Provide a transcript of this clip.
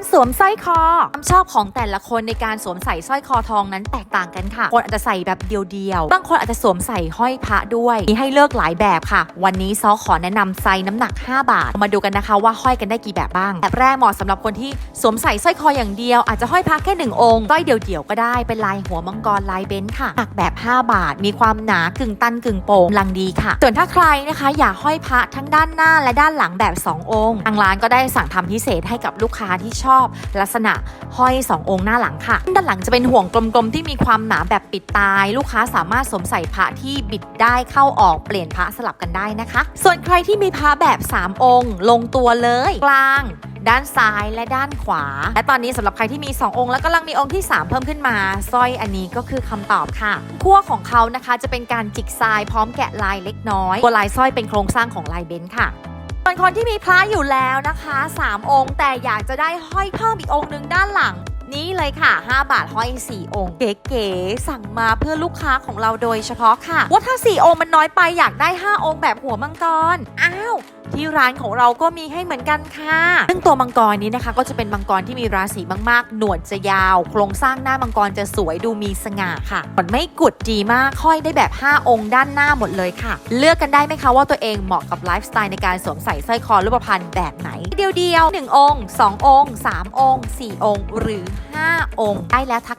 การสวมสร้อยคอความชอบของแต่ละคนในการสวมใส่สร้อยคอทองนั้นแตกต่างกันค่ะ คนอาจจะใส่แบบเดียวๆ บางคนอาจจะสวมใส่ห้อยพระด้วย มีให้เลือกหลายแบบค่ะ วันนี้ซอขอแนะนำไซส์น้ำหนัก 5 บาท มาดูกันนะคะว่าห้อยกันได้กี่แบบบ้าง แบบแรกเหมาะสำหรับคนที่สวมใส่สร้อยคออย่างเดียว อาจจะห้อยพระแค่หนึ่งองค์สร้อยเดี่ยวๆก็ได้ เป็นลายหัวมังกรลายเบนซ์ค่ะ หนักแบบ 5 บาท มีความหนากึ่งตันกึ่งโป่งกำลังดีค่ะ ส่วนถ้าใครนะคะ อยากห้อยพระทั้งด้านหน้าและด้านหลังแบบ 2 องค์ ทางร้านก็ได้สั่งทำพิเศษให้กับลูกค้าที่ชอบลักษณะห้อย2องค์หน้าหลังค่ะ ด้านหลังจะเป็นห่วงกลมๆ ที่มีความหนาแบบปิดตาย ลูกค้าสามารถสวมใส่พระที่บิดได้เข้าออกเปลี่ยนพระสลับกันได้นะคะ ส่วนใครที่มีพระแบบ 3 องค์ ลงตัวเลย กลางด้านซ้ายและด้านขวา และตอนนี้สำหรับใครที่มี 2 องค์แล้วกำลังมีองค์ที่ 3 เพิ่มขึ้นมาสร้อยอันนี้ก็คือคำตอบค่ะขั้วของเขานะคะจะเป็นการจิกทรายพร้อมแกะลายเล็กน้อยตัวลายสร้อยเป็นโครงสร้างของลายเบนซ์ค่ะ ส่วนคนที่มีพระอยู่แล้วนะคะ 3 องค์แต่อยากจะได้ห้อยเพิ่มอีกองค์หนึ่งด้านหลัง นี่เลยค่ะ 5 บาทห้อย 4 องค์ เก๋ๆสั่งมาเพื่อลูกค้าของเราโดยเฉพาะค่ะ ว่าถ้า 4 องค์มันน้อยไปอยากได้ 5 องค์แบบหัวมังกร อ้าวที่ร้านของเราก็มีให้เหมือนกันค่ะ ซึ่งตัวมังกรนี้นะคะ ก็จะเป็นมังกรที่มีราศีมากๆ หนวดจะยาว โครงสร้างหน้ามังกรจะสวยดูมีสง่าค่ะมันไม่กุดดีมากห้อยได้แบบ 5 องค์ด้านหน้าหมดเลยค่ะ เลือกกันได้ไหมคะว่าตัวเองเหมาะกับไลฟ์สไตล์ในการสวมใส่สร้อยคอรูปพรรณแบบไหน เดียวๆ1องค์ 2 องค์ 3 องค์ 4 องค์ หรือ5 องค์ ได้แล้วทัก